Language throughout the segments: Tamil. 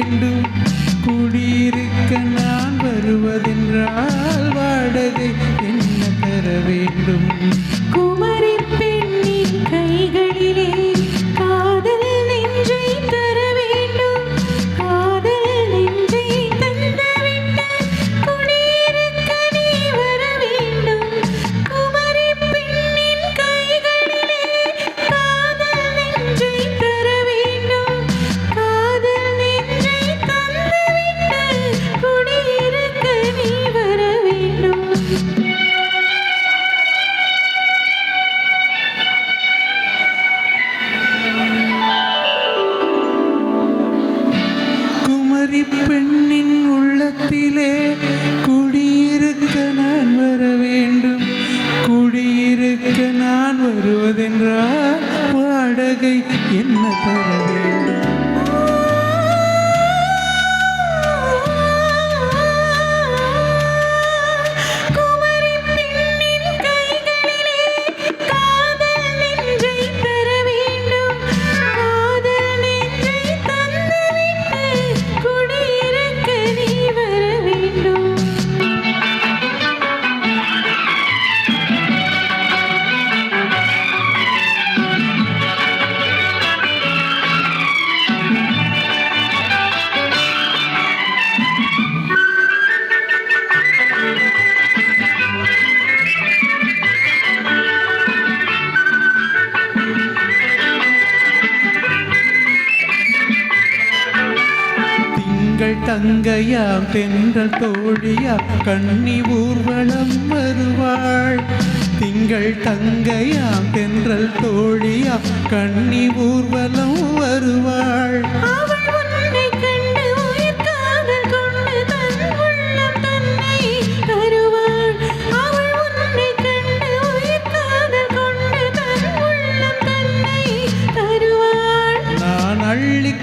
வேண்டும். குடியிருக்க நான் வருவதென்றால் வாடகை என்ன தர வேண்டும்? குமரி வருவதென்றால் வாடகை என்ன பெண்கள் தங்கையாம் தென்றல் தோழியாம் கண்ணி ஊர்வலம் வருவாள். திங்கள் தங்கையாம் தென்றல் தோழியாம் கண்ணி ஊர்வலம் வருவாள்.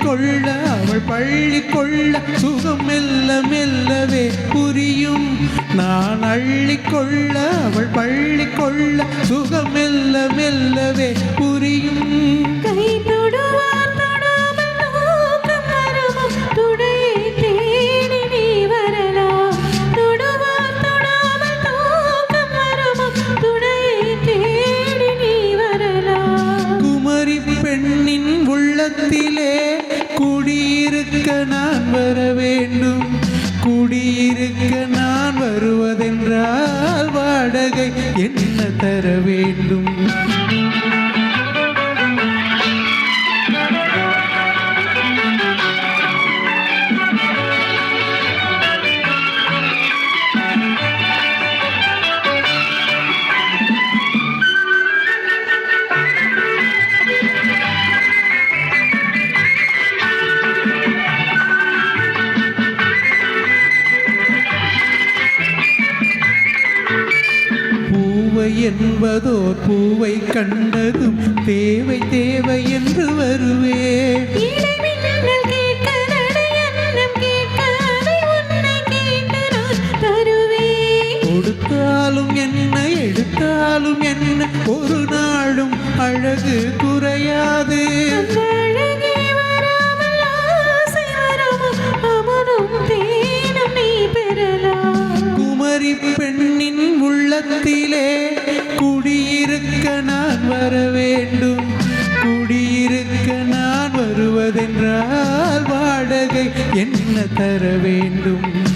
கொள்ள அவள் பள்ளி கொள்ள சுகம் மெல்ல மெல்லவே புரியும். நான் அள்ளி கொள்ள அவள் பள்ளி கொள்ள சுகம் மெல்ல மெல்லவே புரியும். குடியிருக்க நான் வர வேண்டும். குடியிருக்க நான் வருவதென்றால் வாடகை என்ன தர வேண்டும்? என்பதோர் பூவை கண்டதும் தேவை தேவை என்று வருவேன். கொடுத்தாலும் என்ன எடுத்தாலும் என்ன ஒரு நாளும் அழகு குறையாது. குமரி பெண்ணின் உள்ளத்திலே வர வேண்டும். குடியிருக்க நான் வருவதென்றால் வாடகை என்ன தர வேண்டும்?